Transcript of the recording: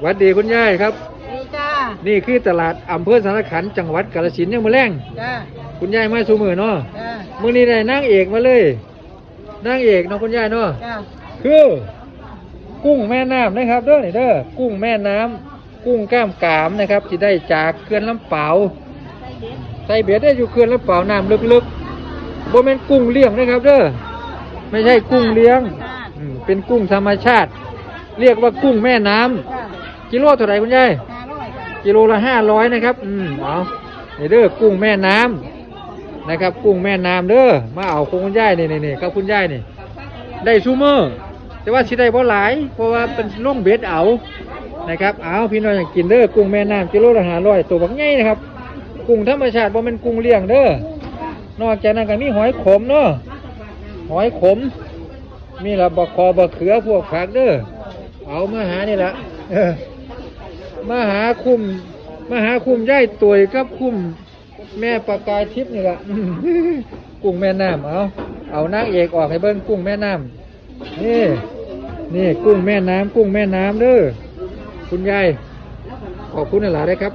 หวัดดีคุณยายครับ ดีจ้านี่คือตลาดอำเภอสารขันจังหวัดกาฬสินธุ์ยังมาแรงจ้าคุณยายมาสูมือเนาะจ้ามื้อนี้ได้นางเอกมาเลยนางเอกเนาะคุณยายเนาะจ้าคือกุ้งแม่น้ำนะครับเด้อนี่เด้อกุ้งแม่น้ำกุ้งกล้ามกรามนะครับที่ได้จากเขื่อนลำเปาใส่เบ็ดได้อยู่เขื่อนลำเปาน้ำลึกๆบ่แม่นกุ้งเลี้ยงนะครับเด้อไม่ใช่กุ้งเลี้ยงอืมเป็นกุ้งธรรมชาติ เรียกว่ากุ้งแม่น้ำจ้า กิโลเท่าไหร่คุณยายห้าร้อยจ้ากิโลละห้าร้อยนะครับ อืมเอานี่เด้อกุ้งแม่น้ำนะครับ กุ้งแม่น้ำเด้อมาเอาของคุณยายนี่นี่นี่ครับคุณยายนี่ ได้ซูเมอร์แต่ว่าสิได้บ่หลาย เพราะว่าเป็นล่องเบ็ดเอานะครับเอาพี่น้องอยากกินเด้อกุ้งแม่น้ำกิโลละห้าร้อยตัวบักใหญ่นะครับ กุ้งธรรมชาติบ่แมันกุ้งเลี้ยงเด้อนอกจากนั้นก็มีหอยขมเนาะหอยขม มีละบะคอบะเขือพวกผักเด้อเอามาหานี่ละ มาหาคุมมาหาคุมย่ายตัวยกับคุมแม่ประกายทิพย์นี่แหละกุ้งแม่น้ำเอาเอานางเอกออกให้เบิ้งกุ้งแม่น้ำนี่นี่กุ้งแม่น้ำกุ้งแม่น้ำเด้อคุณยายขอบคุณหลายๆได้ครับ